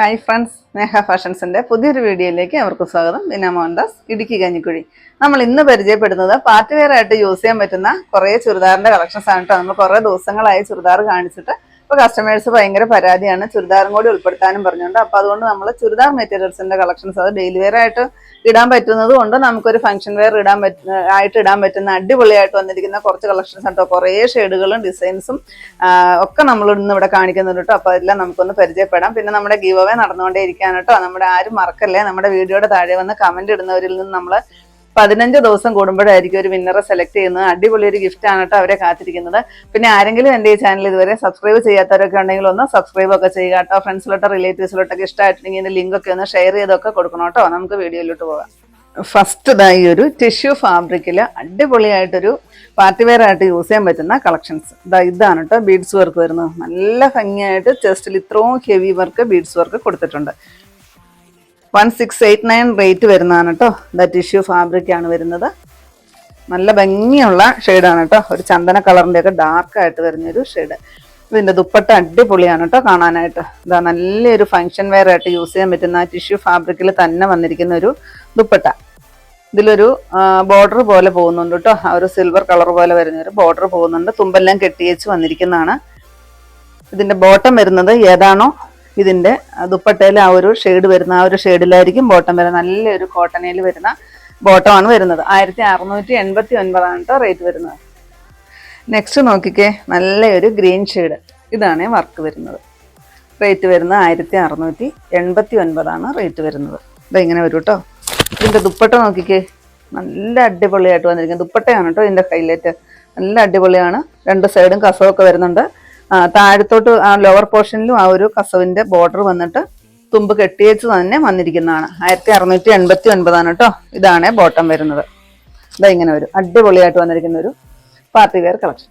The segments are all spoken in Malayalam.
ഹായ് ഫ്രണ്ട്സ് സ്നേഹ ഫാഷൻസിന്റെ പുതിയൊരു വീഡിയോയിലേക്ക് അവർക്ക് സ്വാഗതം. ബിന മോഹൻദാസ് ഇടുക്കി കഞ്ഞിക്കുഴി. നമ്മൾ ഇന്ന് പരിചയപ്പെടുന്നത് പാർട്ടി വെയർ ആയിട്ട് യൂസ് ചെയ്യാൻ പറ്റുന്ന കുറേ ചുരിദാറിന്റെ കളക്ഷൻസ് ആണ് കേട്ടോ നമ്മൾ കുറേ ദിവസങ്ങളായി ചുരിദാർ കാണിച്ചിട്ട് ഇപ്പോൾ കസ്റ്റമേഴ്സ് ഭയങ്കര പരാതിയാണ്. ചുരിദാറും കൂടി ഉൾപ്പെടുത്താനും പറഞ്ഞുകൊണ്ട്. അപ്പൊ അതുകൊണ്ട് നമ്മൾ ചുരിദാർ മെറ്റീരിയൽസിന്റെ കളക്ഷൻസ് അത് ഡെയിലി വെയർ ആയിട്ട് ഇടാൻ പറ്റുന്നത് കൊണ്ട് നമുക്കൊരു ഫംഗ്ഷൻ വെയർ ഇടാൻ പറ്റുന്ന ആയിട്ട് ഇടാൻ പറ്റുന്ന അടിപൊളിയായിട്ട് വന്നിരിക്കുന്ന കുറച്ച് കളക്ഷൻസ് കേട്ടോ കുറേ ഷെയ്ഡുകളും ഡിസൈൻസും ഒക്കെ നമ്മൾ ഇന്ന് ഇവിടെ കാണിക്കുന്നുണ്ട് കേട്ടോ അപ്പൊ അതെല്ലാം നമുക്കൊന്ന് പരിചയപ്പെടാം. പിന്നെ നമ്മുടെ ഗീവ് അവേ നടന്നുകൊണ്ടേ ഇരിക്കാൻ കേട്ടോ നമ്മുടെ ആരും മറക്കല്ലേ. നമ്മുടെ വീഡിയോയുടെ താഴെ വന്ന് കമന്റ് ഇടുന്നവരിൽ നിന്ന് നമ്മൾ പതിനഞ്ച് ദിവസം കൂടുമ്പോഴായിരിക്കും ഒരു വിന്നറെ സെലക്ട് ചെയ്യുന്നത്. അടിപൊളി ഒരു ഗിഫ്റ്റ് ആണ് കേട്ടോ അവരെ കാത്തിരിക്കുന്നത്. പിന്നെ ആരെങ്കിലും എന്റെ ഈ ചാനൽ ഇതുവരെ സബ്സ്ക്രൈബ് ചെയ്യാത്തവരൊക്കെ ഉണ്ടെങ്കിൽ ഒന്ന് സബ്സ്ക്രൈബ് ഒക്കെ ചെയ്യുക കേട്ടോ. ഫ്രണ്ട്സിലോട്ടോ റിലേറ്റീവ്സിലോട്ടൊക്കെ ഇഷ്ടമായിട്ടുണ്ടെങ്കിൽ ഇതിന്റെ ലിങ്ക് ഒക്കെ ഒന്ന് ഷെയർ ചെയ്തൊക്കെ കൊടുക്കണം കേട്ടോ. നമുക്ക് വീഡിയോയിലോട്ട് പോകാം. ഫസ്റ്റ് ഇതായി ഒരു ടിഷ്യൂ ഫാബ്രിക്കിൽ അടിപൊളിയായിട്ടൊരു പാർട്ടി വെയർ ആയിട്ട് യൂസ് ചെയ്യാൻ പറ്റുന്ന കളക്ഷൻസ് ഇതാ ഇതാണ് കേട്ടോ ബീഡ്സ് വർക്ക് വരുന്നത്. നല്ല ഭംഗിയായിട്ട് ചെസ്റ്റിൽ ഇത്രയും ഹെവി വർക്ക് ബീഡ്സ് വർക്ക് കൊടുത്തിട്ടുണ്ട്. One six eight nine rate വരുന്നതാണ് കേട്ടോ ഇതാ ടിഷ്യൂ ഫാബ്രിക് ആണ് വരുന്നത്. നല്ല ഭംഗിയുള്ള ഷെയ്ഡാണ് കേട്ടോ ഒരു ചന്ദന കളറിന്റെ ഒക്കെ ഡാർക്ക് ആയിട്ട് വരുന്നൊരു ഷെയ്ഡ് ഇതിന്റെ ദുപ്പട്ട അടിപൊളിയാണ് കേട്ടോ കാണാനായിട്ട്. ഇതാ നല്ലൊരു ഫംഗ്ഷൻ വെയർ ആയിട്ട് യൂസ് ചെയ്യാൻ പറ്റുന്ന ടിഷ്യൂ ഫാബ്രിക്കിൽ തന്നെ വന്നിരിക്കുന്ന ഒരു ദുപ്പട്ട. ഇതിലൊരു ബോർഡർ പോലെ പോകുന്നുണ്ട് കേട്ടോ ആ ഒരു സിൽവർ കളർ പോലെ വരുന്ന ഒരു ബോർഡർ പോകുന്നുണ്ട്. തുമ്പെല്ലാം കെട്ടിയേച്ച് വന്നിരിക്കുന്നതാണ്. ഇതിന്റെ ബോട്ടം വരുന്നത് ഏതാണോ ഇതിന്റെ ദുപ്പട്ടയിൽ ആ ഒരു ഷെയ്ഡ് വരുന്ന ആ ഒരു ഷെയ്ഡിലായിരിക്കും ബോട്ടം വരുന്നത് നല്ലൊരു കോട്ടനയിൽ വരുന്ന ബോട്ടമാണ് വരുന്നത്. ആയിരത്തി അറുന്നൂറ്റി എൺപത്തി ഒൻപതാണ് കേട്ടോ റേറ്റ് വരുന്നത്. നെക്സ്റ്റ് നോക്കിക്കേ. നല്ലൊരു ഗ്രീൻ ഷെയ്ഡ് ഇതാണ് വർക്ക് വരുന്നത്. റേറ്റ് വരുന്നത് ആയിരത്തി അറുന്നൂറ്റി എൺപത്തി ഒൻപതാണ് റേറ്റ് വരുന്നത്. ഇതാ ഇങ്ങനെ വരും കേട്ടോ ഇതിന്റെ ദുപ്പട്ട നോക്കിക്കേ. നല്ല അടിപൊളിയായിട്ട് വന്നിരിക്കുന്നത് ദുപ്പട്ടയാണ് കേട്ടോ ഇതിന്റെ ഹൈലൈറ്റ് നല്ല അടിപൊളിയാണ്. രണ്ട് സൈഡും കസവൊക്കെ വരുന്നുണ്ട്. താഴത്തോട്ട് ആ ലോവർ പോർഷനിലും ആ ഒരു കസവിന്റെ ബോർഡർ വന്നിട്ട് തുമ്പ് കെട്ടിയേച്ച് തന്നെ വന്നിരിക്കുന്നതാണ്. ആയിരത്തി അറുന്നൂറ്റി എൺപത്തി ഒൻപതാണ് കേട്ടോ ഇതാണ് ബോട്ടം വരുന്നത്. ഇതാ ഇങ്ങനെ വരും. അടിപൊളിയായിട്ട് വന്നിരിക്കുന്ന ഒരു പാർട്ടി വെയർ കളക്ഷൻ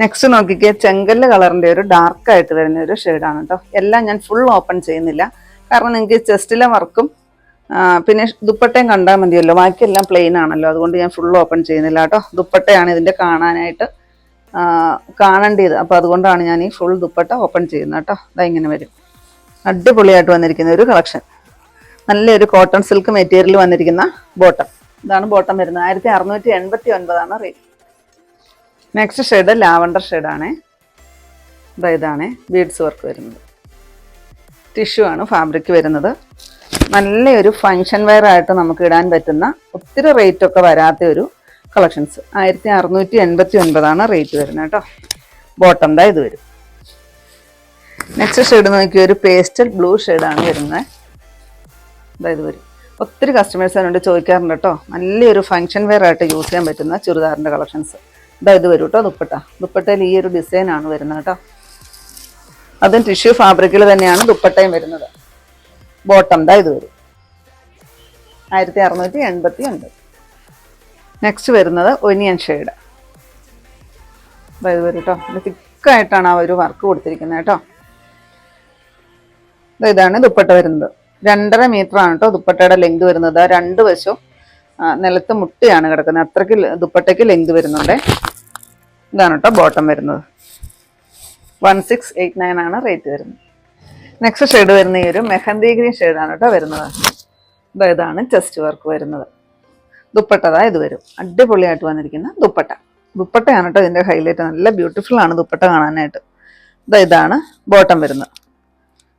നെക്സ്റ്റ് നോക്കിക്കേ ചെങ്കല്ല് കളറിന്റെ ഒരു ഡാർക്ക് ആയിട്ട് വരുന്ന ഒരു ഷെയ്ഡാണ് കേട്ടോ എല്ലാം ഞാൻ ഫുൾ ഓപ്പൺ ചെയ്യുന്നില്ല. കാരണം നിങ്ങൾക്ക് ചെസ്റ്റിലെ വർക്കും പിന്നെ ദുപ്പട്ടയും കണ്ടാൽ മതിയല്ലോ. ബാക്കിയെല്ലാം പ്ലെയിൻ ആണല്ലോ. അതുകൊണ്ട് ഞാൻ ഫുൾ ഓപ്പൺ ചെയ്യുന്നില്ല കേട്ടോ ദുപ്പട്ടയാണ് ഇതിന്റെ കാണാനായിട്ട് കാണേണ്ടത്. അപ്പോൾ അതുകൊണ്ടാണ് ഞാൻ ഈ ഫുൾ ദുപ്പട്ട ഓപ്പൺ ചെയ്യുന്നത് കേട്ടോ. അതാ ഇങ്ങനെ വരും. അടിപൊളിയായിട്ട് വന്നിരിക്കുന്ന ഒരു കളക്ഷൻ നല്ലൊരു കോട്ടൺ സിൽക്ക് മെറ്റീരിയൽ വന്നിരിക്കുന്ന ബോട്ടം ഇതാണ് ബോട്ടം വരുന്നത്. ആയിരത്തി അറുന്നൂറ്റി എൺപത്തി ഒൻപതാണ് റേറ്റ് നെക്സ്റ്റ് ഷെയ്ഡ് ലാവണ്ടർ ഷെയ്ഡാണേ ഇതാ ഇതാണ് ബീഡ്സ് വർക്ക് വരുന്നത്. ടിഷ്യൂ ആണ് ഫാബ്രിക് വരുന്നത്. നല്ലൊരു ഫങ്ഷൻ വെയർ ആയിട്ട് നമുക്ക് ഇടാൻ പറ്റുന്ന ഒത്തിരി റേറ്റൊക്കെ വരാത്ത ഒരു കളക്ഷൻസ്. ആയിരത്തി അറുന്നൂറ്റി എൺപത്തി ഒൻപതാണ് റേറ്റ് വരുന്നത് കേട്ടോ. ബോട്ടം ദാ ഇത് വരും. നെക്സ്റ്റ് ഷെയ്ഡ് നോക്കിയ ഒരു പേസ്റ്റൽ ബ്ലൂ ഷെയ്ഡാണ് വരുന്നത്. ഇതാ ഇത് വരും. ഒത്തിരി കസ്റ്റമേഴ്സ് അതിനോട് ചോദിക്കാറുണ്ട് കേട്ടോ. നല്ലൊരു ഫങ്ഷൻ വെയർ ആയിട്ട് യൂസ് ചെയ്യാൻ പറ്റുന്ന ചുരിദാറിന്റെ കളക്ഷൻസ്. ഇതാ ഇത് വരും കേട്ടോ ദുപ്പട്ട. ദുപ്പട്ടയിൽ ഈ ഒരു ഡിസൈൻ ആണ് വരുന്നത് കേട്ടോ. അതും ടിഷ്യൂ ഫാബ്രിക്കിൽ തന്നെയാണ് ദുപ്പട്ടയും വരുന്നത്. ബോട്ടം ദാ ഇത് വരും. ആയിരത്തി അറുന്നൂറ്റി എൺപത്തി ഒൻപത് നെക്സ്റ്റ് വരുന്നത് ഒനിയൻ ഷെയ്ഡ് ഇത് വരും കേട്ടോ ഇത് തിക്കായിട്ടാണ് ആ ഒരു വർക്ക് കൊടുത്തിരിക്കുന്നത് കേട്ടോ ഇതാണ് ദുപ്പട്ട വരുന്നത്. രണ്ടര മീറ്റർ ആണ് കേട്ടോ ദുപ്പട്ടയുടെ ലെങ്ത് വരുന്നത്. രണ്ട് വശവും നിലത്ത് മുട്ടിയാണ് കിടക്കുന്നത്. അത്രയ്ക്ക് ദുപ്പട്ടയ്ക്ക് ലെങ്ത് വരുന്നുണ്ട്. ഇതാണ് കേട്ടോ ബോട്ടം വരുന്നത്. വൺ സിക്സ് എയ്റ്റ് നയൻ ആണ് റേറ്റ് വരുന്നത്. നെക്സ്റ്റ് ഷെയ്ഡ് വരുന്ന ഈ ഒരു മെഹന്തി ഗ്രീൻ ഷെയ്ഡാണ് കേട്ടോ വരുന്നത്. ഇതാ ഇതാണ് ചെസ്റ്റ് വർക്ക് വരുന്നത്. ദുപ്പട്ടതാ ഇത് വരും. അടിപൊളിയായിട്ട് വന്നിരിക്കുന്ന ദുപ്പട്ട. ദുപ്പട്ടയാണ് കേട്ടോ ഇതിന്റെ ഹൈലൈറ്റ് നല്ല ബ്യൂട്ടിഫുൾ ആണ് ദുപ്പട്ട കാണാനായിട്ട്. ഇതാ ഇതാണ് ബോട്ടം വരുന്നത്.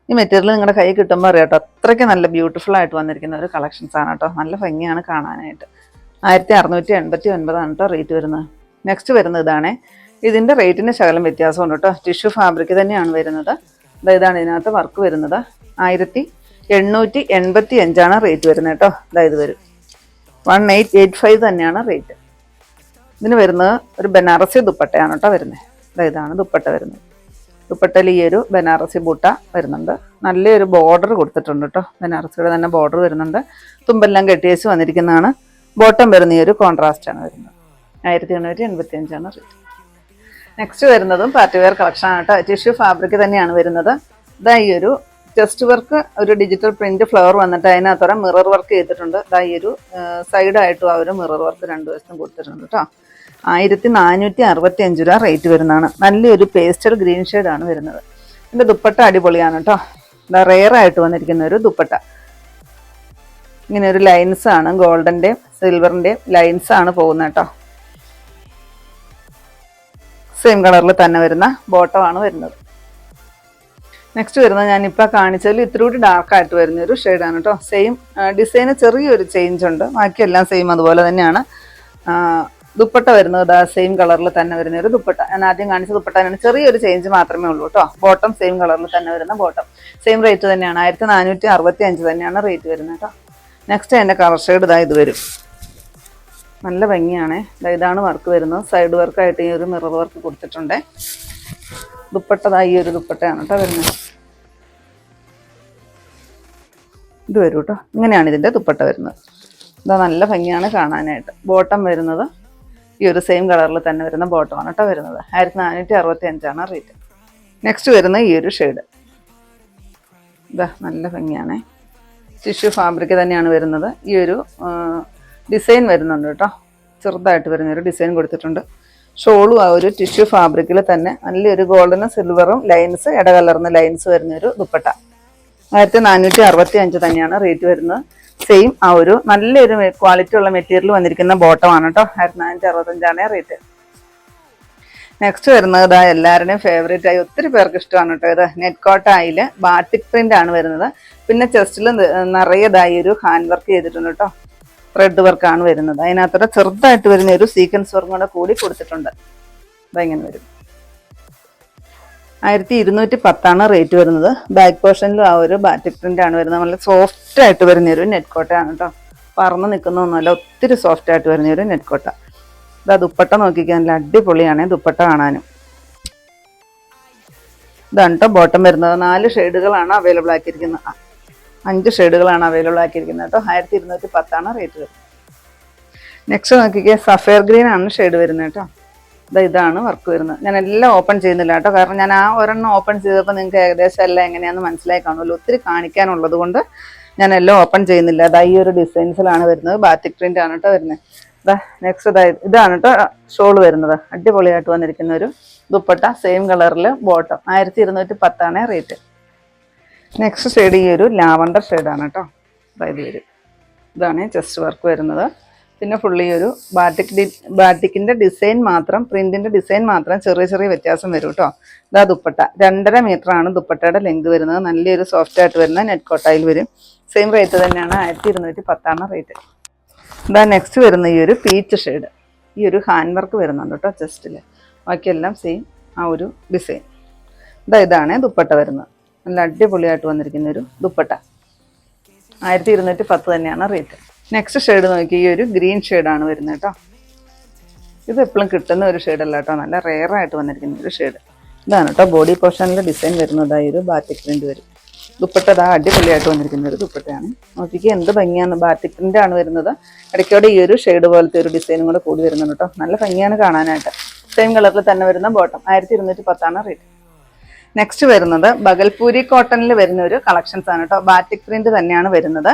ഈ മെറ്റീരിയൽ നിങ്ങളുടെ കൈ കിട്ടുമ്പോൾ അറിയാം കേട്ടോ അത്രയ്ക്ക് നല്ല ബ്യൂട്ടിഫുൾ ആയിട്ട് വന്നിരിക്കുന്ന ഒരു കളക്ഷൻസ് ആണ് കേട്ടോ. നല്ല ഭംഗിയാണ് കാണാനായിട്ട്. ആയിരത്തി അറുന്നൂറ്റി എൺപത്തി ഒൻപതാണ് കേട്ടോ റേറ്റ് വരുന്നത്. നെക്സ്റ്റ് വരുന്നത് ഇതാണ്. ഇതിന്റെ റേറ്റിന് ശകലം വ്യത്യാസമുണ്ട് കേട്ടോ. ടിഷ്യു ഫാബ്രിക് തന്നെയാണ് വരുന്നത്. ഇതാ ഇതാണ് ഇതിനകത്ത് വർക്ക് വരുന്നത്. ആയിരത്തി എണ്ണൂറ്റി എൺപത്തി അഞ്ചാണ് റേറ്റ് വരുന്നത് കേട്ടോ. ഇതാ വരും. വൺ എയ്റ്റ് എയ്റ്റ് ഫൈവ് തന്നെയാണ് റേറ്റ് ഇതിന് വരുന്നത് ഒരു ബനാറസി ദുപ്പട്ടയാണ് കേട്ടോ വരുന്നത്. ഇതാ ഇതാണ് ദുപ്പട്ട വരുന്നത്. ദുപ്പട്ടയിൽ ഈ ഒരു ബനാറസി ബൂട്ട വരുന്നുണ്ട്. നല്ലൊരു ബോർഡർ കൊടുത്തിട്ടുണ്ട് കേട്ടോ. ബനാറസിയുടെ തന്നെ ബോർഡർ വരുന്നുണ്ട്. തുമ്പെല്ലാം കെട്ടിയേച്ച് വന്നിരിക്കുന്നതാണ്. ബോട്ടം വരുന്ന ഈ ഒരു കോൺട്രാസ്റ്റ് ആണ് വരുന്നത്. ആയിരത്തി എണ്ണൂറ്റി എൺപത്തി അഞ്ചാണ് റേറ്റ് നെക്സ്റ്റ് വരുന്നതും പാർട്ടി വെയർ കളക്ഷൻ ആണ് കേട്ടോ. ടിഷ്യൂ ഫാബ്രിക് തന്നെയാണ് വരുന്നത്. ഇതാ ഈ ഒരു ചെസ്റ്റ് വർക്ക് ഒരു ഡിജിറ്റൽ പ്രിന്റ് ഫ്ലവർ വന്നിട്ട് അതിനകത്തോടെ മിറർ വർക്ക് ചെയ്തിട്ടുണ്ട്. ഇതാ ഈ ഒരു സൈഡായിട്ടും ആ ഒരു മിറർ വർക്ക് രണ്ട് വശത്തും കൊടുത്തിട്ടുണ്ട് കേട്ടോ ആയിരത്തി നാനൂറ്റി അറുപത്തി അഞ്ച് രൂപ റേറ്റ് വരുന്നതാണ്. നല്ലൊരു പേസ്റ്റൽ ഗ്രീൻ ആണ് വരുന്നത്. എന്റെ ദുപ്പട്ട അടിപൊളിയാണ് കേട്ടോ റെയർ ആയിട്ട് വന്നിരിക്കുന്ന ഒരു ദുപ്പട്ട. ഇങ്ങനെ ഒരു ലൈൻസ് ആണ് ഗോൾഡന്റെ സിൽവറിന്റെ ലൈൻസ് ആണ് പോകുന്നത് കേട്ടോ സെയിം കളറിൽ തന്നെ വരുന്ന ബോട്ടമാണ് വരുന്നത്. നെക്സ്റ്റ് വരുന്നത് ഇപ്പൊ കാണിച്ചതിൽ ഇത്തിരി കൂടി ഡാർക്കായിട്ട് വരുന്ന ഒരു ഷെയ്ഡാണ് കേട്ടോ സെയിം ഡിസൈന് ചെറിയൊരു ചേഞ്ച് ഉണ്ട്. ബാക്കിയെല്ലാം സെയിം അതുപോലെ തന്നെയാണ്. ദുപ്പട്ട വരുന്നത് സെയിം കളറിൽ തന്നെ വരുന്ന ഒരു ദുപ്പട്ട. ഞാൻ ആദ്യം കാണിച്ച ദുപ്പട്ടനാണ് ചെറിയൊരു ചേഞ്ച് മാത്രമേ ഉള്ളൂ കേട്ടോ ബോട്ടം സെയിം കളറിൽ തന്നെ വരുന്ന ബോട്ടം സെയിം റേറ്റ് തന്നെയാണ്. ആയിരത്തി നാനൂറ്റി അറുപത്തി അഞ്ച് തന്നെയാണ് റേറ്റ് വരുന്നത് കേട്ടോ നെക്സ്റ്റ് എന്റെ കളർ ഷെയ്ഡ് ഇതാ ഇത് വരും. നല്ല ഭംഗിയാണേ. ഇതാണ് വർക്ക് വരുന്നത്. സൈഡ് വർക്കായിട്ട് ഈ ഒരു മിറർ വർക്ക് കൊടുത്തിട്ടുണ്ട്. ദുപ്പട്ടതാ ഈ ഒരു ദുപ്പട്ടയാണ് കേട്ടോ വരുന്നത് ഇത് വരും കേട്ടോ ഇങ്ങനെയാണ് ഇതിന്റെ ദുപ്പട്ട വരുന്നത്. ഇതാ നല്ല ഭംഗിയാണ് കാണാനായിട്ട്. ബോട്ടം വരുന്നത് ഈ ഒരു സെയിം കളറിൽ തന്നെ വരുന്ന ബോട്ടമാണ് കേട്ടോ വരുന്നത്. ആയിരത്തി നാനൂറ്റി അറുപത്തി അഞ്ചാണ് റേറ്റ്. നെക്സ്റ്റ് വരുന്ന ഈ ഒരു ഷെയ്ഡ്. ഇതാ നല്ല ഭംഗിയാണ്. ടിഷ്യൂ ഫാബ്രിക് തന്നെയാണ് വരുന്നത്. ഈ ഒരു ഡിസൈൻ വരുന്നുണ്ട് കേട്ടോ ചെറുതായിട്ട് വരുന്ന ഒരു ഡിസൈൻ കൊടുത്തിട്ടുണ്ട്. ഷോളും ആ ഒരു ടിഷ്യൂ ഫാബ്രിക്കിൽ തന്നെ നല്ലൊരു ഗോൾഡനും സിൽവറും ലൈൻസ് ഇടകലർന്ന ലൈൻസ് വരുന്ന ഒരു ദുപ്പട്ട. ആയിരത്തി നാനൂറ്റി അറുപത്തി അഞ്ച് തന്നെയാണ് റേറ്റ് വരുന്നത്. സെയിം ആ ഒരു നല്ലൊരു ക്വാളിറ്റി ഉള്ള മെറ്റീരിയൽ വന്നിരിക്കുന്ന ബോട്ടമാണ് കേട്ടോ ആയിരത്തി നാനൂറ്റി അറുപത്തഞ്ചാണ് റേറ്റ് നെക്സ്റ്റ് വരുന്നത് ഇതാ എല്ലാവരുടെയും ഫേവറേറ്റ് ആയി ഒത്തിരി പേർക്ക് ഇഷ്ടമാണ് കേട്ടോ ഇത്. നെറ്റ് കോട്ടായിൽ ബാട്ടിക് പ്രിന്റ് ആണ് വരുന്നത്. പിന്നെ ചെസ്റ്റിൽ നിറയെ ഇതായി ഒരു ഹാൻഡ് വർക്ക് ചെയ്തിട്ടുണ്ട് കേട്ടോ ത്രെഡ് വർക്കാണ് വരുന്നത്. അതിനകത്തോടെ ചെറുതായിട്ട് വരുന്ന ഒരു സീക്വൻസ് വർക്കും കൂടെ കൂടി കൊടുത്തിട്ടുണ്ട്. ഇതെങ്ങനെ വരും. ആയിരത്തി ഇരുന്നൂറ്റി പത്താണ് റേറ്റ് വരുന്നത് ബാക്ക് പോർഷനിലും ആ ഒരു ബാറ്റിക് പ്രിന്റ് ആണ് വരുന്നത്. നല്ല സോഫ്റ്റ് ആയിട്ട് വരുന്ന ഒരു നെറ്റ് കോട്ടയാണ് കേട്ടോ പറന്ന് നിൽക്കുന്ന ഒന്നുമല്ല ഒത്തിരി സോഫ്റ്റ് ആയിട്ട് വരുന്ന ഒരു നെറ്റ് കോട്ട. ഇതാ ദുപ്പട്ട നോക്കിക്കാൻ നല്ല അടിപൊളിയാണ് ദുപ്പട്ട കാണാനും. ഇതാണ് കേട്ടോ ബോട്ടം വരുന്നത്. നാല് ഷെയ്ഡുകളാണ് അവൈലബിൾ ആക്കിയിരിക്കുന്നത്. അഞ്ച് ഷെയ്ഡുകളാണ് അവൈലബിൾ ആക്കിയിരിക്കുന്നത് കേട്ടോ. ആയിരത്തി ഇരുന്നൂറ്റി പത്താണ് റേറ്റ് വരുന്നത്. നെക്സ്റ്റ് നോക്കിക്കേ സഫയർ ഗ്രീൻ ആണ് ഷെയ്ഡ് വരുന്നത് കേട്ടോ. ഇതാ ഇതാണ് വർക്ക് വരുന്നത്. ഞാൻ എല്ലാം ഓപ്പൺ ചെയ്യുന്നില്ല കേട്ടോ. കാരണം ഞാൻ ആ ഒരെണ്ണം ഓപ്പൺ ചെയ്തപ്പോൾ നിങ്ങൾക്ക് ഏകദേശം എല്ലാം എങ്ങനെയാണെന്ന് മനസ്സിലായി കാണുമല്ലോ. ഒത്തിരി കാണിക്കാനുള്ളത് കൊണ്ട് ഞാൻ എല്ലാം ഓപ്പൺ ചെയ്യുന്നില്ല. അതാ ഈ ഒരു ഡിസൈൻസിലാണ് വരുന്നത്. ബാത്തിക് പ്രിന്റ് ആണ് കേട്ടോ വരുന്നത്. ഇതാ നെക്സ്റ്റ് അതായത് ഇതാണ് കേട്ടോ ഷോൾ വരുന്നത്. അടിപൊളിയായിട്ട് വന്നിരിക്കുന്ന ഒരു ദുപ്പട്ട സെയിം കളറിൽ ബോട്ടം ആയിരത്തി ഇരുന്നൂറ്റി പത്താണ് റേറ്റ് നെക്സ്റ്റ് ഷെയ്ഡ് ഈ ഒരു ലാവണ്ടർ ഷെയ്ഡാണ് കേട്ടോ അതായത് വരും ഇതാണ് ചെസ്റ്റ് വർക്ക് വരുന്നത്. പിന്നെ ഫുള്ളി ഒരു ബാറ്റിക് ഡി ബാറ്റിക്കിന്റെ ഡിസൈൻ മാത്രം പ്രിന്റിന്റെ ഡിസൈൻ മാത്രം ചെറിയ ചെറിയ വ്യത്യാസം വരും കേട്ടോ ഇതാ ദുപ്പട്ട. രണ്ടര ആണ് ദുപ്പട്ടയുടെ ലെങ്ത് വരുന്നത്. നല്ലൊരു സോഫ്റ്റ് ആയിട്ട് വരുന്ന നെറ്റ് കോട്ടായിൽ വരും. സെയിം റേറ്റ് തന്നെയാണ് ആയിരത്തി ഇരുന്നൂറ്റി പത്താണ് റേറ്റ് ഇതാ നെക്സ്റ്റ് വരുന്ന ഈ ഒരു പീച്ച് ഷെയ്ഡ് ഈ ഒരു ഹാൻഡ് വർക്ക് വരുന്നുണ്ട് കേട്ടോ ചെസ്റ്റിൽ ബാക്കിയെല്ലാം സെയിം ആ ഒരു ഡിസൈൻ ഇതാ ഇതാണ് ദുപ്പട്ട വരുന്നത്. നല്ല അടിപൊളിയായിട്ട് വന്നിരിക്കുന്ന ഒരു ദുപ്പട്ട. ആയിരത്തി ഇരുന്നൂറ്റി പത്ത് തന്നെയാണ് റേറ്റ് നെക്സ്റ്റ് ഷെയ്ഡ് നോക്കി ഈ ഒരു ഗ്രീൻ ഷെയ്ഡാണ് വരുന്നത് കേട്ടോ ഇത് എപ്പോഴും കിട്ടുന്ന ഒരു ഷെയ്ഡല്ല കേട്ടോ നല്ല റെയർ ആയിട്ട് വന്നിരിക്കുന്ന ഒരു ഷെയ്ഡ് ഇതാണ് കേട്ടോ ബോഡി പോർഷനിൽ ഡിസൈൻ വരുന്നതായി ഒരു ബാറ്റിക് പ്രിന്റ് വരും. ദുപ്പട്ട ഇതാ അടിപൊളിയായിട്ട് വന്നിരിക്കുന്ന ഒരു ദുപ്പട്ടയാണ്. നോക്കിക്ക് എന്ത് ഭംഗിയാണ് ബാറ്റിക് പ്രിന്റ് ആണ് വരുന്നത്. ഇടയ്ക്കോടെ ഈ ഒരു ഷെയ്ഡ് പോലത്തെ ഒരു ഡിസൈനും കൂടെ കൂടി വരുന്നുണ്ട് കേട്ടോ നല്ല ഭംഗിയാണ് കാണാനായിട്ട്. സെയിം കളറിൽ തന്നെ വരുന്ന ബോട്ടം ആയിരത്തി ഇരുന്നൂറ്റി പത്താണ് റേറ്റ് നെക്സ്റ്റ് വരുന്നത് ബഗൽപൂരി കോട്ടണിൽ വരുന്ന ഒരു കളക്ഷൻസ് ആണ് കേട്ടോ ബാറ്റിക് പ്രിന്റ് തന്നെയാണ് വരുന്നത്.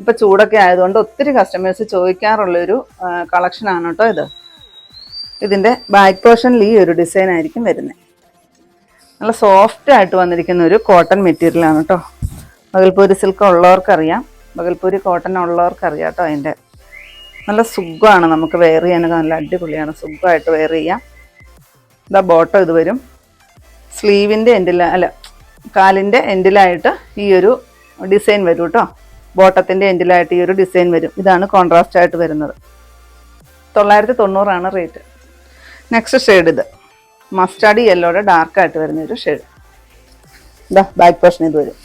ഇപ്പൊ ചൂടൊക്കെ ആയതുകൊണ്ട് ഒത്തിരി കസ്റ്റമേഴ്സ് ചോദിക്കാറുള്ള ഒരു കളക്ഷൻ ആണ് കേട്ടോ ഇത്. ഇതിന്റെ ബാക്ക് പോർഷനിൽ ഈ ഒരു ഡിസൈൻ ആയിരിക്കും വരുന്നത് നല്ല സോഫ്റ്റ് ആയിട്ട് വന്നിരിക്കുന്ന ഒരു കോട്ടൺ മെറ്റീരിയൽ ആണ് കേട്ടോ ബഗൽപൂരി സിൽക്ക് ഉള്ളവർക്കറിയാം. ബഗൽപൂരി കോട്ടൺ ഉള്ളവർക്കറിയാം കേട്ടോ അതിന്റെ നല്ല സുഖമാണ് നമുക്ക് വെയർ ചെയ്യാനൊക്കെ നല്ല അടിപൊളിയാണ്. സുഖമായിട്ട് വെയർ ചെയ്യാം. ഇതാ ബോട്ടം ഇത് വരും. സ്ലീവിന്റെ എൻഡിൽ അല്ല കാലിന്റെ എൻഡിലായിട്ട് ഈ ഒരു ഡിസൈൻ വരും കേട്ടോ ബോട്ടത്തിന്റെ എൻഡിലായിട്ട് ഈ ഒരു ഡിസൈൻ വരും. ഇതാണ് കോൺട്രാസ്റ്റ് ആയിട്ട് വരുന്നത്. തൊള്ളായിരത്തി തൊണ്ണൂറാണ് റേറ്റ്. നെക്സ്റ്റ് ഷെയ്ഡ് ഇത്. മസ്റ്റാർഡ് യെല്ലോയുടെ ഡാർക്കായിട്ട് വരുന്ന ഒരു ഷെയ്ഡ് ഇതാ ബാക്ക് പോർഷൻ ഇത് വരും.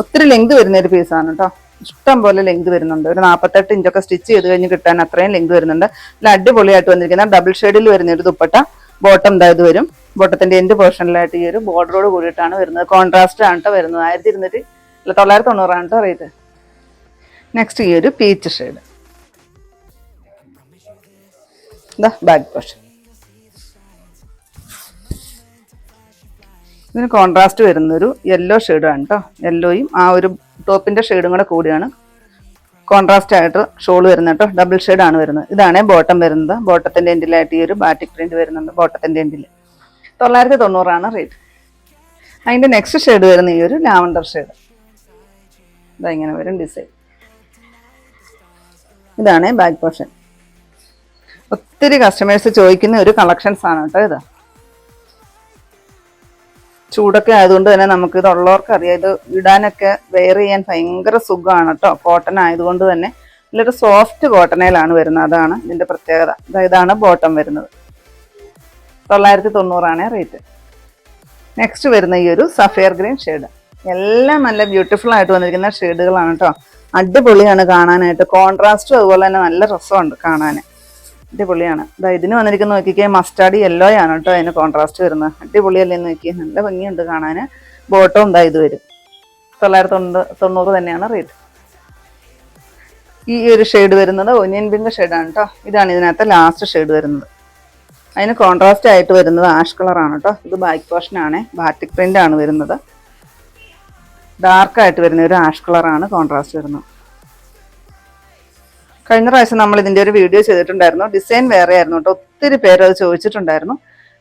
ഒത്തിരി ലെങ്ത് വരുന്ന ഒരു പീസാണ് കേട്ടോ ഇഷ്ടം പോലെ ലെങ്ത് വരുന്നുണ്ട്. ഒരു നാൽപ്പത്തെട്ട് ഇഞ്ചൊക്കെ സ്റ്റിച്ച് ചെയ്ത് കഴിഞ്ഞ് കിട്ടാൻ അത്രയും ലെങ്ത് വരുന്നുണ്ട്. നല്ല അടിപൊളിയായിട്ട് വന്നിരിക്കുന്ന ഡബിൾ ഷെയ്ഡിൽ വരുന്ന ഒരു ദുപ്പട്ട. ബോട്ടം ഇതായത് വരും. ബോട്ടത്തിന്റെ എൻഡ് പോർഷനിലായിട്ട് ഈ ഒരു ബോർഡറോട് കൂടിയിട്ടാണ് വരുന്നത്. കോൺട്രാസ്റ്റ് ആണ് കേട്ടോ വരുന്നത്. ആയിരത്തി ഇരുന്നൂറ്റി അല്ല തൊള്ളായിരത്തി തൊണ്ണൂറാണ് കേട്ടോ റേറ്റ് നെക്സ്റ്റ് ഈ ഒരു പീച്ച് ഷെയ്ഡ് ഇതാ ബാക്ക് പോർഷൻ ഇതിന് കോൺട്രാസ്റ്റ് വരുന്നൊരു യെല്ലോ ഷെയ്ഡാണ് കേട്ടോ യെല്ലോയും ആ ഒരു ടോപ്പിന്റെ ഷെയ്ഡും കൂടെ കൂടിയാണ് കോൺട്രാസ്റ്റ് ആയിട്ട് ഷോൾ വരുന്നത് കേട്ടോ. ഡബിൾ ആണ് വരുന്നത്. ഇതാണ് ബോട്ടം വരുന്നത്. ബോട്ടത്തിന്റെ എൻഡിലായിട്ട് ഈ ഒരു ബാറ്റിക് പ്രിന്റ് വരുന്നുണ്ട് ബോട്ടത്തിന്റെ എൻഡിൽ തൊള്ളായിരത്തി തൊണ്ണൂറാണ് റേറ്റ് അതിന്റെ നെക്സ്റ്റ് ഷെയ്ഡ് വരുന്ന ഈ ഒരു ലാവണ്ടർ ഷെയ്ഡ് ഇതാ ഇങ്ങനെ വരും ഡിസൈൻ ഇതാണ് ബാക്ക് പോർഷൻ ഒത്തിരി കസ്റ്റമേഴ്സ് ചോദിക്കുന്ന ഒരു കളക്ഷൻസ് ആണ് കേട്ടോ ഇത്. ചൂടൊക്കെ ആയതുകൊണ്ട് തന്നെ നമുക്ക് ഇത് ഉള്ളവർക്ക് അറിയാം. ഇത് ഇടാനൊക്കെ വെയർ ചെയ്യാൻ ഭയങ്കര സുഖമാണ് കേട്ടോ കോട്ടൺ ആയതുകൊണ്ട് തന്നെ നല്ലൊരു സോഫ്റ്റ് കോട്ടണയിലാണ് വരുന്നത്. അതാണ് ഇതിന്റെ പ്രത്യേകത. ഇതാണ് ബോട്ടം വരുന്നത്. തൊള്ളായിരത്തി തൊണ്ണൂറാണ് റേറ്റ് നെക്സ്റ്റ് വരുന്ന ഈ ഒരു സഫയർ ഗ്രീൻ ഷെയ്ഡ് എല്ലാം നല്ല ബ്യൂട്ടിഫുൾ ആയിട്ട് വന്നിരിക്കുന്ന ഷെയ്ഡുകളാണ് കേട്ടോ അടിപൊളിയാണ് കാണാനായിട്ട്. കോൺട്രാസ്റ്റും അതുപോലെ തന്നെ നല്ല രസമുണ്ട് കാണാൻ അടിപൊളിയാണ്. ഇതാ ഇതിന് വന്നിരിക്കുന്ന നോക്കിക്കേ മസ്റ്റാർഡ് യെല്ലോ ആണ് കേട്ടോ അതിന് കോൺട്രാസ്റ്റ് വരുന്നത്. അടിപൊളിയല്ലേ നോക്കിയേ നല്ല ഭംഗിയുണ്ട് കാണാൻ ബോട്ടവും ഇതാ ഇത് വരും. തൊള്ളായിരത്തി തൊണ്ണൂറ് തന്നെയാണ് റേറ്റ് ഈ ഒരു ഷെയ്ഡ് വരുന്നത് ഒനിയൻ പിങ്ക് ഷെയ്ഡാണ് കേട്ടോ. ഇതാണ് ഇതിനകത്ത് ലാസ്റ്റ് ഷെയ്ഡ് വരുന്നത്. അതിന് കോൺട്രാസ്റ്റ് ആയിട്ട് വരുന്നത് ആഷ് കളറാണ് കേട്ടോ. ഇത് ബാക്ക് പോർഷൻ ആണ് ബാറ്റിക് പ്രിന്റ് ആണ് വരുന്നത്. ഡാർക്കായിട്ട് വരുന്ന ഒരു ആഷ് കളറാണ് കോൺട്രാസ്റ്റ് വരുന്നത്. കഴിഞ്ഞ പ്രാവശ്യം നമ്മൾ ഇതിന്റെ ഒരു വീഡിയോ ചെയ്തിട്ടുണ്ടായിരുന്നു. ഡിസൈൻ വേറെ ആയിരുന്നു കേട്ടോ. ഒത്തിരി പേര് അത് ചോദിച്ചിട്ടുണ്ടായിരുന്നു.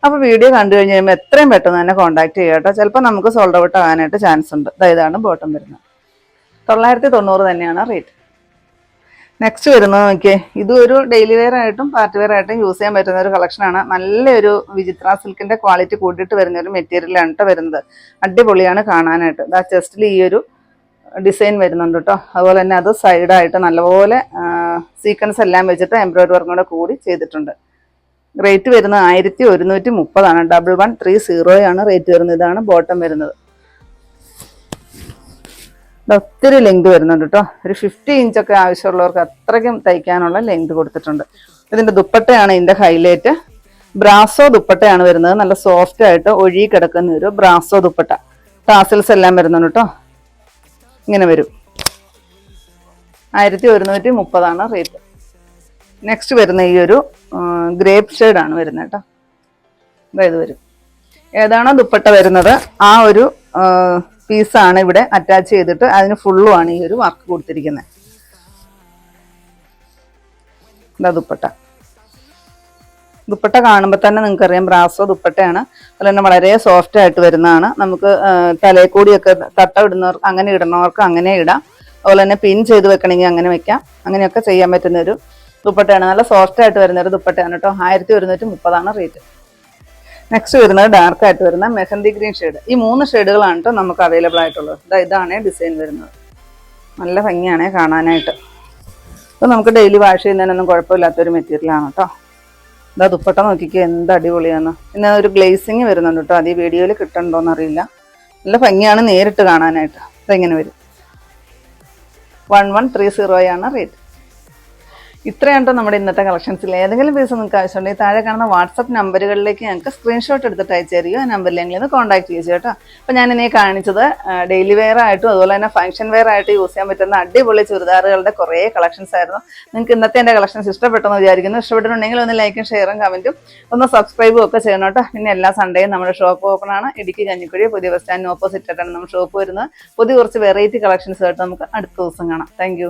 അപ്പോൾ വീഡിയോ കണ്ടു കഴിഞ്ഞ് കഴിയുമ്പോൾ എത്രയും പെട്ടെന്ന് തന്നെ കോൺടാക്ട് ചെയ്യുക കേട്ടോ. ചിലപ്പോൾ നമുക്ക് സോൾഡ് ഔട്ട് ആകാനായിട്ട് ചാൻസ് ഉണ്ട്. ഇതാണ് ബോട്ടം വരുന്നത്. തൊള്ളായിരത്തി തൊണ്ണൂറ് തന്നെയാണ് റേറ്റ് നെക്സ്റ്റ് വരുന്നത് നോക്കിയേ. ഇത് ഒരു ഡെയിലി വെയർ ആയിട്ടും പാർട്ടി വെയർ ആയിട്ടും യൂസ് ചെയ്യാൻ പറ്റുന്ന ഒരു കളക്ഷനാണ് നല്ലൊരു വിചിത്ര സിൽക്കിന്റെ ക്വാളിറ്റി കൂട്ടിയിട്ട് വരുന്ന ഒരു മെറ്റീരിയലാണ് കേട്ടോ വരുന്നത്. അടിപൊളിയാണ് കാണാനായിട്ട്. ഇതാ ചെസ്റ്റിൽ ഈ ഒരു ഡിസൈൻ വരുന്നുണ്ട് കേട്ടോ അതുപോലെ തന്നെ അത് സൈഡായിട്ട് നല്ലപോലെ സീക്വൻസ് എല്ലാം വെച്ചിട്ട് എംബ്രോയിഡറി വർക്കും കൂടെ കൂടി ചെയ്തിട്ടുണ്ട്. റേറ്റ് വരുന്നത് ആയിരത്തി ഒരുന്നൂറ്റി മുപ്പതാണ്. ഡബിൾ വൺ ത്രീ സീറോയാണ് റേറ്റ് വരുന്നത്. ഇതാണ് ബോട്ടം വരുന്നത്. ഒത്തിരി ലെങ്ത് വരുന്നുണ്ട് കേട്ടോ ഒരു ഫിഫ്റ്റി ഇഞ്ചൊക്കെ ആവശ്യമുള്ളവർക്ക് അത്രയ്ക്കും തയ്ക്കാനുള്ള ലെങ്ത് കൊടുത്തിട്ടുണ്ട്. ഇതിന്റെ ദുപ്പട്ടയാണ് ഇതിന്റെ ഹൈലൈറ്റ് ബ്രാസോ ദുപ്പട്ടയാണ് വരുന്നത്. നല്ല സോഫ്റ്റ് ആയിട്ട് ഒഴുകി കിടക്കുന്ന ഒരു ബ്രാസോ ദുപ്പട്ട. ടാസിൽസ് എല്ലാം വരുന്നുണ്ട് കേട്ടോ ഇങ്ങനെ വരും. ആയിരത്തി ഒരുന്നൂറ്റി മുപ്പതാണ് റേറ്റ്. നെക്സ്റ്റ് വരുന്ന ഈ ഒരു ഗ്രേപ്പ് ഷെയ്ഡാണ് വരുന്നത് കേട്ടോ. അതായത് വരും. ഏതാണോ ദുപ്പട്ട വരുന്നത് ആ ഒരു പീസാണ് ഇവിടെ അറ്റാച്ച് ചെയ്തിട്ട് അതിന് ഫുള്ളും ആണ് ഈ ഒരു വർക്ക് കൊടുത്തിരിക്കുന്നത്. ഇതാ ദുപ്പട്ട. ദുപ്പട്ട കാണുമ്പോൾ തന്നെ നിങ്ങൾക്കറിയാം ബ്രാസോ ദുപ്പട്ടയാണ്. അതുപോലെ തന്നെ വളരെ സോഫ്റ്റ് ആയിട്ട് വരുന്നതാണ്. നമുക്ക് തലയിൽ കൂടിയൊക്കെ തട്ട ഇടുന്നവർക്ക് അങ്ങനെ ഇടുന്നവർക്ക് അങ്ങനെ ഇടാം. അതുപോലെ തന്നെ പിൻ ചെയ്ത് വെക്കണമെങ്കിൽ അങ്ങനെ വെക്കാം. അങ്ങനെയൊക്കെ ചെയ്യാൻ പറ്റുന്ന ഒരു ദുപ്പട്ടയാണ്. നല്ല സോഫ്റ്റ് ആയിട്ട് വരുന്ന ഒരു ദുപ്പട്ടയാണ് കേട്ടോ ആയിരത്തി ഒരുന്നൂറ്റി മുപ്പതാണ് റേറ്റ് നെക്സ്റ്റ് വരുന്നത് ഡാർക്ക് ആയിട്ട് വരുന്ന മെഹന്തി ഗ്രീൻ ഷെയ്ഡ് ഈ മൂന്ന് ഷെയ്ഡുകളാണ് കേട്ടോ നമുക്ക് അവൈലബിൾ ആയിട്ടുള്ളത്. ഇതാ ഇതാണ് ഡിസൈൻ വരുന്നത്. നല്ല ഭംഗിയാണ് കാണാനായിട്ട്. അപ്പോൾ നമുക്ക് ഡെയിലി വാഷ് ചെയ്യുന്നതിനൊന്നും കുഴപ്പമില്ലാത്തൊരു മെറ്റീരിയലാണ് കേട്ടോ ഇതാ ദുപ്പട്ട നോക്കിക്കോ എന്ത് അടിപൊളിയാണ്. പിന്നെ ഒരു ഗ്ലേസിങ് വരുന്നുണ്ട് കേട്ടോ അത് ഈ വീഡിയോയിൽ കിട്ടണ്ടോന്ന് അറിയില്ല നല്ല ഭംഗിയാണ് നേരിട്ട് കാണാനായിട്ട്. അതെങ്ങനെ വരും? വൺ വൺ ത്രീ സീറോയാണ് റേറ്റ്. ഇത്രയാണ് ട്ടോ നമ്മുടെ ഇന്നത്തെ കളക്ഷൻസിൽ ഏതെങ്കിലും പീസ് നിങ്ങൾക്ക് ആവശ്യമുണ്ടെങ്കിൽ താഴെ കാണുന്ന വാട്സപ്പ് നമ്പറുകളിലേക്ക് ഞങ്ങൾക്ക് സ്ക്രീൻഷോട്ട് എടുത്തിട്ട് അയച്ചു തരികയോ ആ നമ്പറിൽ ഞങ്ങൾ ഇത് കോൺടാക്ട് ചെയ്യുക കേട്ടോ. അപ്പോൾ ഞാൻ ഇനി കാണിച്ചത് ഡെയിലി വെയർ ആയിട്ടും അതുപോലെ തന്നെ ഫംഗ്ഷൻ വെയർ ആയിട്ട് യൂസ് ചെയ്യാൻ പറ്റുന്ന അടിപൊളി ചുരിദാറുകളുടെ കുറേ കളക്ഷൻസ് ആയിരുന്നു. നിങ്ങൾക്ക് ഇന്നത്തെ എന്റെ കളക്ഷൻസ് ഇഷ്ടപ്പെട്ടെന്ന് വിചാരിക്കുന്നു. ഇഷ്ടപ്പെട്ടിട്ടുണ്ടെങ്കിൽ ഒന്ന് ലൈക്കും ഷെയറും കമന്റും ഒന്ന് സബ്സ്ക്രൈബും ഒക്കെ ചെയ്യണം കേട്ടോ. പിന്നെ എല്ലാ സൺഡേയും നമ്മുടെ ഷോപ്പ് ഓപ്പൺ ആണ്. ഇടുക്കി കഞ്ഞിക്കുഴി പുതിയ ബസ് സ്റ്റാൻഡിന് ഓപ്പോസിറ്റ് ആയിട്ടാണ് നമ്മുടെ ഷോപ്പ് വരുന്നത്. പുതിയ കുറച്ച് വെറൈറ്റി കളക്ഷൻസ് ആയിട്ട് നമുക്ക് അടുത്ത ദിവസം കാണാം. താങ്ക്